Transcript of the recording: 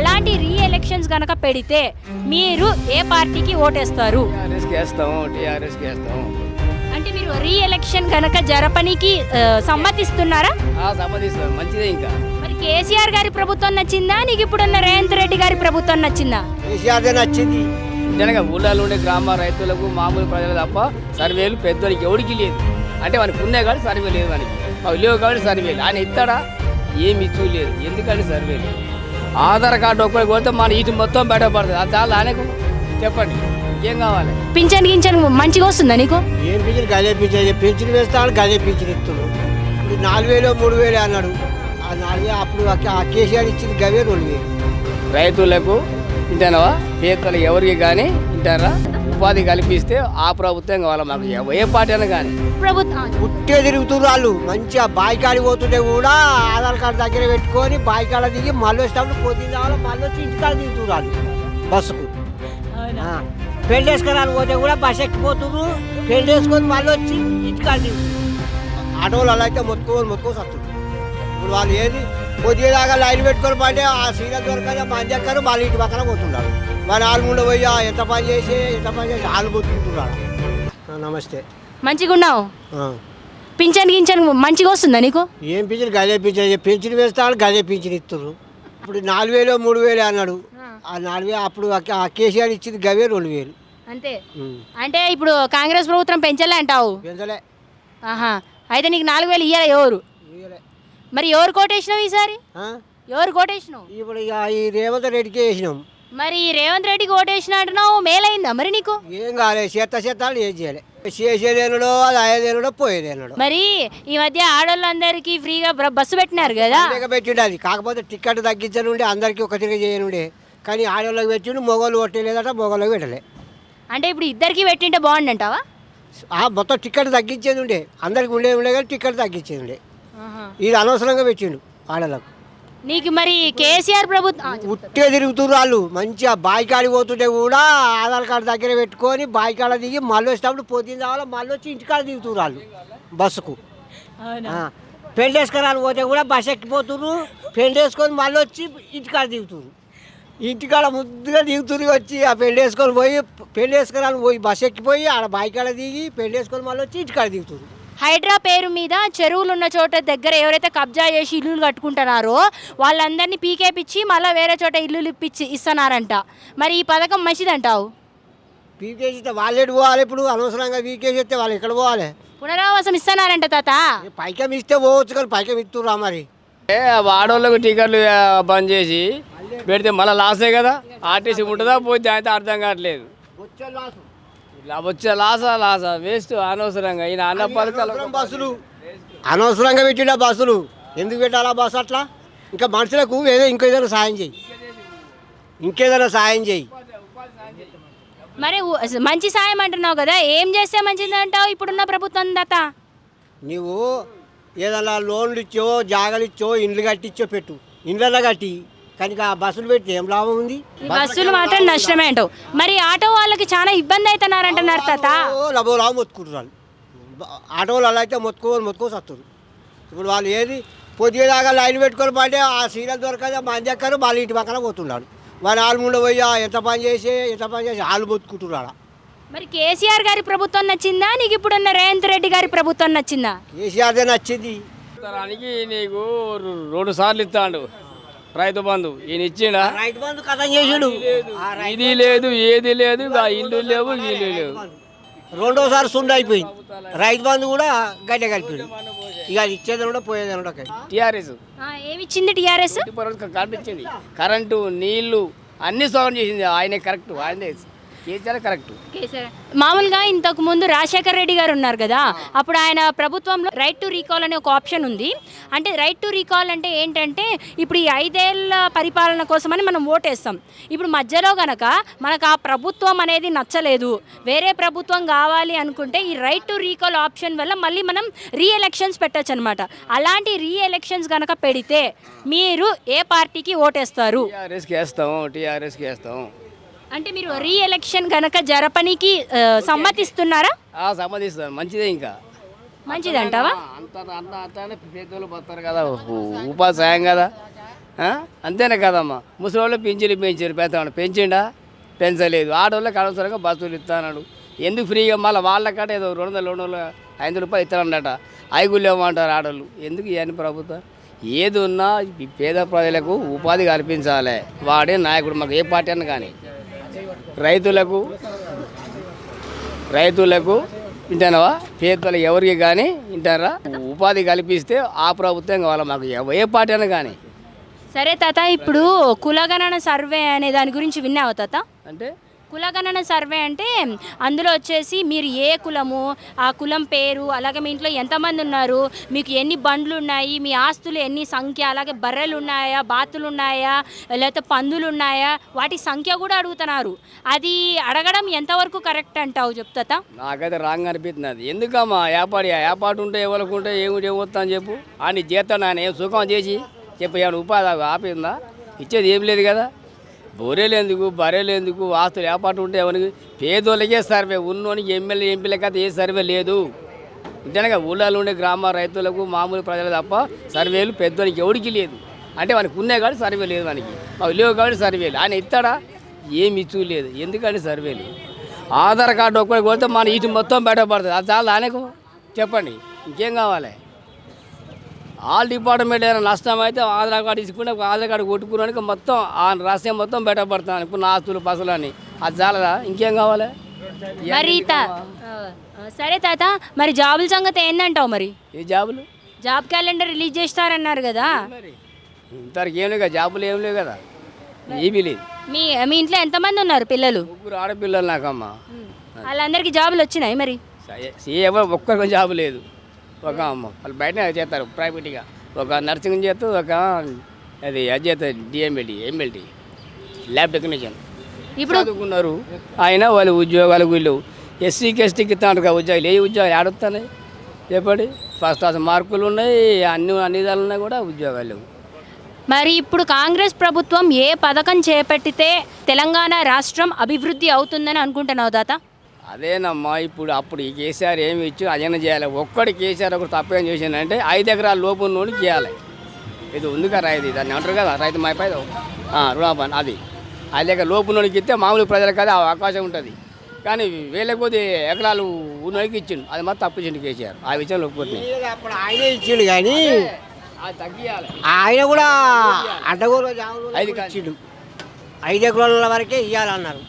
అలాంటి రీ ఎలక్షన్స్ గనక పెడితే మీరు ఏ పార్టీకి ఓటేస్తారు? అంటే మీరు రీ ఎలక్షన్ గనక జరపనికి ఆ, సమ్మతిస్తున్నారా? మంచిదే ఇంకా. మరి కేసీఆర్ గారి ప్రభుత్వం నచ్చిందా? నీకు ఇప్పుడున్న రేవంత్ రెడ్డి గారి ప్రభుత్వం నచ్చిందా? కేసీఆర్దే నచ్చింది. నిజంగా ఊళ్ళలో ఉండే గ్రామ రైతులకు మామూలు ప్రజలు తప్ప సర్వేలు పెద్దోళ్ళకి ఎవరికి లేదు. అంటే మనకు ఉన్నాయి కానీ సర్వే లేదు మనకి మాకు లేవు కాబట్టి సర్వేలు ఆయన ఇస్తాడా ఏమి ఇచ్చు లేదు ఎందుకంటే సర్వేలు ఆధార్ కార్డు ఒక్కరికి పోతే మన ఇటు మొత్తం బయటపడుతుంది. అది చాలా ఆయనకు చెప్పండి. ఏం కావాలి? పింఛన్ గించన్ మంచిగా వస్తుందా నీకు? ఏం పింఛన్? గదే పింఛన్. పింఛన్ వేస్తాడు గదే పింఛన్ ఇస్తున్నాడు ఇప్పుడు నాలుగు వేలు మూడు వేలు అన్నాడు. ఆ నాలుగు వేలు అప్పుడు ఆ- కేసీఆర్ ఇచ్చింది గవే రెండు వేలు. రైతులకు వింటానవా పేదలు ఎవరికి కానీ వింటారా ఉపాధి కల్పిస్తే ఆ ప్రభుత్వం కావాలి మాకు? ఎవ- ఏ పార్టీ అయినా కానీ. ప్రభుత్వం. పుట్టే తిరుగుతున్నారు వాళ్ళు మంచిగా బాయికాడి పోతుంటే కూడా ఆధార్ కార్డు దగ్గర పెట్టుకొని బాయికాడ దిగి మళ్ళీ వచ్చేటప్పుడు పొద్దున్న రావాలి మళ్ళీ వచ్చి ఇంటికాడ వాళ్ళు బస్సుకు. పెళ్ళి వేసుకురాని పోతే కూడా బస్ ఎక్కిపోతున్నారు పెళ్ళి వేసుకొని మళ్ళీ వచ్చి ఇంటికాడ దిగుతున్నారు ఆటోలు అలా అయితే మొత్తుకొని మొత్తుకొని వస్తుంది ఇప్పుడు వాళ్ళు ఏది? కొద్దిగా లైన్ పెట్టుకొని పడితే ఆ సీరియల్ దొరకదే మంది ఎక్కరు మళ్ళీ ఇంటి పక్కన పోతున్నారు. మరి వాళ్ళు ముందు పోయి ఎంత పని చేసి ఎంత పని చేసి వాళ్ళు బతుకుంటున్నారు ఆ, నమస్తే. మంచిగా ఉన్నావు. పింఛన్ గించన్ మంచిగా వస్తుందా నీకు? ఏం పింఛన్? గదే పింఛన్. పింఛన్ వేస్తాడు గదే పింఛన్ ఇస్తున్నారు ఇప్పుడు నాలుగు వేలు మూడు వేలు అన్నాడు. ఆ. నాలుగు వేలు అప్పుడు ఆ- కేసీఆర్ ఇచ్చింది గవే రెండు వేలు. అంతే. అంటే ఇప్పుడు కాంగ్రెస్ ప్రభుత్వం పెంచలే అంటావు? పెంచలే. ఆహా. అయితే నీకు నాలుగు వేలు ఇయ్యాలి ఎవరు. మరి ఎవరు కోటేసినావు ఈసారి? ఎవరు కోటేసినావు ఇప్పుడు ఇక ఈ రేవంత్ రెడ్డికి వేసినాం. మరి ఈ రేవంత్ రెడ్డికి ఓటేసిన అంటున్నావు మేలైందా మరి నీకు? ఏం కాలేదు చేత చేతాలు ఏం చేయలే. చేసేదేనుడో అది అయ్యేదేనుడో పోయేదేనుడో. మరి ఈ మధ్య ఆడవాళ్ళందరికీ ఫ్రీగా బస్సు పెట్టినారు కదా? లేక పెట్టిండు అది. కాకపోతే టికెట్ తగ్గించనుండే అందరికీ ఒక తిరిగి చేయనుండే. కానీ ఆడవాళ్ళకి పెట్టిండు మొగోళ్ళు కొట్టలేదట మొగోళ్ళకి పెట్టలే. అంటే ఇప్పుడు ఇద్దరికి పెట్టింటే బాగుండంటావా? ఆ మొత్తం టికెట్ తగ్గించేది ఉండే. అందరికి ఉండే ఉండే కానీ టికెట్ తగ్గించేది ఉండే. ఇది అనవసరంగా పెట్టిండు ఆడలకు. నీకు మరి కేసీఆర్ ప్రభుత్వం. ఉట్టే తిరుగుతున్నారు వాళ్ళు. మంచిగా బాయికాడి పోతుంటే కూడా ఆధార్ కార్డు దగ్గర పెట్టుకొని బాయికాడ దిగి మళ్ళీ వచ్చేటప్పుడు పొద్దున్న రావాలి మళ్ళీ వచ్చి ఇంటికాడ దిగుతున్నారు వాళ్ళు బస్సుకు. వేసుకురాని పోతే కూడా బస్ ఎక్కిపోతున్నారు పెళ్ళి వేసుకొని మళ్ళీ వచ్చి ఇంటికాడ దిగుతున్నారు ఇంటికాడ ముద్దుగా దిగుతున్నారు వచ్చి ఆ పెళ్ళి వేసుకొని పోయి పెళ్ళి వేసుకురాని పోయి బస్ ఎక్కిపోయి ఆడ బాయికాడ దిగి పెళ్ళి వేసుకొని మళ్ళీ వచ్చి ఇంటికాడ దిగుతున్నారు హైడ్రా పేరు మీద చెరువులు ఉన్న చోట దగ్గర ఎవరైతే కబ్జా చేసి ఇల్లులు కట్టుకుంటున్నారో వాళ్ళందరినీ పీకేపిచ్చి మళ్ళీ వేరే చోట ఇల్లులు ఇప్పించి ఇస్తున్నారంట మరి ఈ పథకం మంచిదంటావు? వాళ్ళు ఎటు పోవాలి ఇప్పుడు? అనవసరంగా పీకేసి ఇస్తే వాళ్ళు ఎక్కడ పోవాలి? పునరావాసం ఇస్తున్నారంట తాత. పైకం ఇస్తే పోవచ్చు కానీ పైకం ఇస్తురా మరి. ఏ ఆడవాళ్ళకు టికెట్లు ఆ, బంద్ చేసి పెడితే మళ్ళీ లాసే కదా? ఆర్టీసీ ఉంటుందా? పోతే అయితే అర్థం కావట్లేదు. ఇలా వచ్చే లాసా లాసా. వేస్ట్ అనవసరంగా. ఈయన అన్న పథకాలు బస్సులు. అనవసరంగా పెట్టిన బస్సులు? ఎందుకు పెట్టాలా బస్సు అట్లా? ఇంకా మనుషులకు ఏదో ఇంకో ఏదైనా సాయం చేయి. ఇంకేదైనా సాయం చేయి. మరి మంచి సాయం అంటున్నావు కదా ఏం చేస్తే మంచిది అంటావు ఇప్పుడున్న ప్రభుత్వం తాత నీవు ఏదైనా లోన్లు ఇచ్చో జాగాలు ఇచ్చో ఇండ్లు కట్టించో పెట్టు. ఇండ్లలో కట్టి. కానీ ఆ బస్సులు పెట్టి ఏం లాభం ఉంది? ఈ బస్సులు మాత్రం నష్టమే అంటావు. మరి ఆటో వాళ్ళకి చాలా ఇబ్బంది అవుతున్నారంటున్నారు తాత. లాభం మొత్తుకుంటారు వాళ్ళు. బ- ఆటోలు అలా అయితే మొత్తుకోవాలి మొత్తుకోసి వస్తారు. ఇప్పుడు వాళ్ళు ఏది పొద్దుదాకా లైన్ పెట్టుకొని పడితే ఆ సీరియల్ దొరకదే మంది ఎక్కరు మళ్ళీ ఇంటి పక్కన పోతున్నాడు వాళ్ళు వాళ్ళు ముందు పోయి ఎంత పని చేసి ఎంత పని చేసి వాళ్ళు మొత్తుకుంటున్నారు ఆడ. మరి కేసీఆర్ గారి ప్రభుత్వం నచ్చిందా? నీకు ఇప్పుడున్న రేవంత్ రెడ్డి గారి ప్రభుత్వం నచ్చిందా? కేసీఆర్దే నచ్చింది. తరానికి నీకు రెండు సార్లు ఇస్తాడు. రైతు బంధు ఈయన ఇచ్చిండా? రైతు బంధు కథం చేసిండు. ఇది లేదు ఏది లేదు ఇక ఇల్లు లేవు ఇల్లు లేవు. రెండోసారి సుండు అయిపోయింది. రైతు బంధు కూడా గడ్డ కలిపాడు. ఇక అది ఇచ్చేది కూడా పోయేది కూడా టీఆర్ఎస్. ఆ, ఏమిచ్చింది టీఆర్ఎస్? కనిపించింది. కరెంటు నీళ్ళు అన్ని సౌండ్ చేసింది ఆయనే కరెక్ట్ ఆయనే కేసీఆర్ కరెక్ట్. మామూలుగా ఇంతకు ముందు రాజశేఖర్ రెడ్డి గారు ఉన్నారు కదా అప్పుడు ఆయన ప్రభుత్వంలో రైట్ టు రీకాల్ అనే ఒక ఆప్షన్ ఉంది. అంటే రైట్ టు రీకాల్ అంటే ఏంటంటే ఇప్పుడు ఈ ఐదేళ్ళ పరిపాలన కోసమని మనం ఓటేస్తాం. ఇప్పుడు మధ్యలో గనక మనకు ఆ ప్రభుత్వం అనేది నచ్చలేదు వేరే ప్రభుత్వం కావాలి అనుకుంటే ఈ రైట్ టు రీకాల్ ఆప్షన్ వల్ల మళ్ళీ మనం రీ ఎలక్షన్స్ పెట్టచ్చు అనమాట అలాంటి రీ ఎలక్షన్స్ గనక పెడితే మీరు ఏ పార్టీకి ఓటేస్తారు? టీఆర్ఎస్కి వేస్తాం టీఆర్ఎస్కి వేస్తాం. అంటే మీరు రీ ఎలక్షన్ గనక జరపనికి సమ్మతిస్తున్నారా? ఆ సంబంధిస్తాం మంచిదే ఇంకా. మంచిదంటావా? అంత అంత అంతనే పేదోళ్ళు పోతారు కదా. ఉపాధి సాయం కదా. ఆ? అంతేనే కదమ్మా. ముసలి పింఛన్లు పెంచారు పెంచాడు పెంచిండా? పెంచలేదు. ఆడవాళ్ళకి అనవసరంగా బస్సులు ఇస్తాడు ఎందుకు ఫ్రీగా? మళ్ళీ వాళ్ళకట ఏదో రెండు వందలు రెండు వందల ఐదు రూపాయలు ఇస్తాడట ఐగుళ్ళు ఇవ్వమంటారు ఆడవాళ్ళు ఎందుకు ఇవన్నీ ప్రభుత్వం? ఏది ఉన్నా ఈ పేద ప్రజలకు ఉపాధి కల్పించాలి. వాడే నాయకుడు. మాకు ఏ పార్టీ అన్న కానీ. రైతులకు రైతులకు వింటానవా పేదలకు ఎవరికి కానీ వింటారా ఉపాధి కల్పిస్తే ఆ ప్రభుత్వం కావాలి మాకు ఏ పార్టీ అయినా కానీ. సరే తాత ఇప్పుడు కులగణన సర్వే అనే దాని గురించి విన్నావు తాత? అంటే కులగణన సర్వే అంటే అందులో వచ్చేసి మీరు ఏ కులము ఆ కులం పేరు అలాగే మీ ఇంట్లో ఎంతమంది ఉన్నారు మీకు ఎన్ని బండ్లు ఉన్నాయి మీ ఆస్తులు ఎన్ని సంఖ్య అలాగే బర్రెలు ఉన్నాయా బాతులు ఉన్నాయా లేకపోతే పందులు ఉన్నాయా వాటి సంఖ్య కూడా అడుగుతున్నారు. అది అడగడం ఎంతవరకు కరెక్ట్ అంటావు చెప్తా నాకైతే రాంగ్ అనిపిస్తుంది అది. ఎందుకమ్మా ఏపాటి ఏపాటు ఉంటే ఎవరికి ఉంటే ఏమిటి ఏమొస్తా అని చెప్పు. అని జీతం నాయన ఏం సుఖం చేసి చెప్పు ఏమైనా ఉపాధి ఆపిందా ఇచ్చేది ఏం లేదు కదా. బొరేలు ఎందుకు బర్రెలు ఎందుకు ఆస్తులు ఏపాటు ఉంటే ఎవరికి పేదోళ్ళకే సర్వే ఉన్నోనికి ఎమ్మెల్యే ఎంపీలకి అయితే ఏ సర్వే లేదు. ఇంతేనా ఊళ్ళలో ఉండే గ్రామ రైతులకు మామూలు ప్రజలు తప్ప సర్వేలు పెద్దోనికి ఎవరికి లేదు. అంటే మనకు ఉన్నాయి కాబట్టి సర్వే లేదు మనకి లేవు కాబట్టి సర్వేలు ఆయన ఇస్తాడా? ఏమి ఇచ్చు లేదు. ఎందుకంటే సర్వేలు ఆధార్ కార్డు ఒక్కడికి కొడితే మన ఇటు మొత్తం బయటపడుతుంది. అది చాలా ఆయనకు చెప్పండి. ఇంకేం కావాలి? ఆల్ డిపార్ట్మెంట్ ఏదైనా నష్టం అయితే ఆధార్ కార్డు తీసుకుంటే ఆధార్ కార్డు కొట్టుకున్నానికి మొత్తం ఆ రహస్యం మొత్తం బయటపడుతుంది ఇప్పుడు నా ఆస్తులు పసులు అని అది చాలా ఇంకేం కావాలి? మరి సరే తాత మరి జాబుల సంగతి ఏందంటావు మరి? ఏ జాబులు? జాబ్ క్యాలెండర్ రిలీజ్ చేస్తారన్నారు కదా. మరి? ఇంతవరకు ఏం లేవు కదా జాబులు ఏం లేవు కదా. ఏమీ లేదు. మీ మీ ఇంట్లో ఎంతమంది ఉన్నారు పిల్లలు? ముగ్గురు ఆడపిల్లలు నాకమ్మా. వాళ్ళందరికీ జాబులు వచ్చినాయి మరి? ఒక్కరికి జాబ్ లేదు. ఒక వాళ్ళు బయట చేస్తారు ప్రైవేట్గా ఒక నర్సింగ్ చేస్తూ ఒక అది అది చేస్తారు డిఎంఎల్టీ ఎంఎల్టీ ల్యాబ్ టెక్నీషియన్ ఇప్పుడు చదువుకున్నారు. ఆయన వాళ్ళు ఉద్యోగాలు వీళ్ళు ఎస్సీకి ఎస్టీకి ఇస్తాను కదా ఉద్యోగాలు. ఏ ఉద్యోగాలు? ఆడొస్తున్నాయి చెప్పండి. ఫస్ట్ క్లాస్ మార్కులు ఉన్నాయి అన్ని అన్ని విధాలు ఉన్నాయి కూడా ఉద్యోగాలు. లేవు మరి ఇప్పుడు కాంగ్రెస్ ప్రభుత్వం ఏ పథకం చేపట్టితే తెలంగాణ రాష్ట్రం అభివృద్ధి అవుతుందని అనుకుంటున్నావు దాత అదేనమ్మా ఇప్పుడు అప్పుడు ఈ కేసీఆర్ ఏమి ఇచ్చి అజన చేయాలి. ఒక్కడి కేసీఆర్ ఒకటి తప్పేం చేసిందంటే ఐదు ఎకరాల లోపు ఉన్నోడికి చేయాలి. ఇది ఉంది కదా రైతు దాన్ని అంటారు కదా రైతు మాపై రుణాపన్ అది. ఐదు ఎకరాల లోపు ఉన్నోడికి ఇస్తే మామూలు ప్రజలకు అది అవకాశం ఉంటుంది. కానీ వేల కొద్ది ఎకరాలు ఉన్నోడికి ఇచ్చిండు. అది మాత్రం తప్పించిండు కేసీఆర్ ఆ విషయంలో ఒప్పుకుంటున్నాయి అప్పుడు ఆయనే ఇచ్చిండు కానీ అది తగ్గియాలి. ఆయన కూడా అడ్డగోలు ఐదు కాదు. ఇచ్చిండు. ఐదు ఎకరాల వరకే ఇవ్వాలన్నారు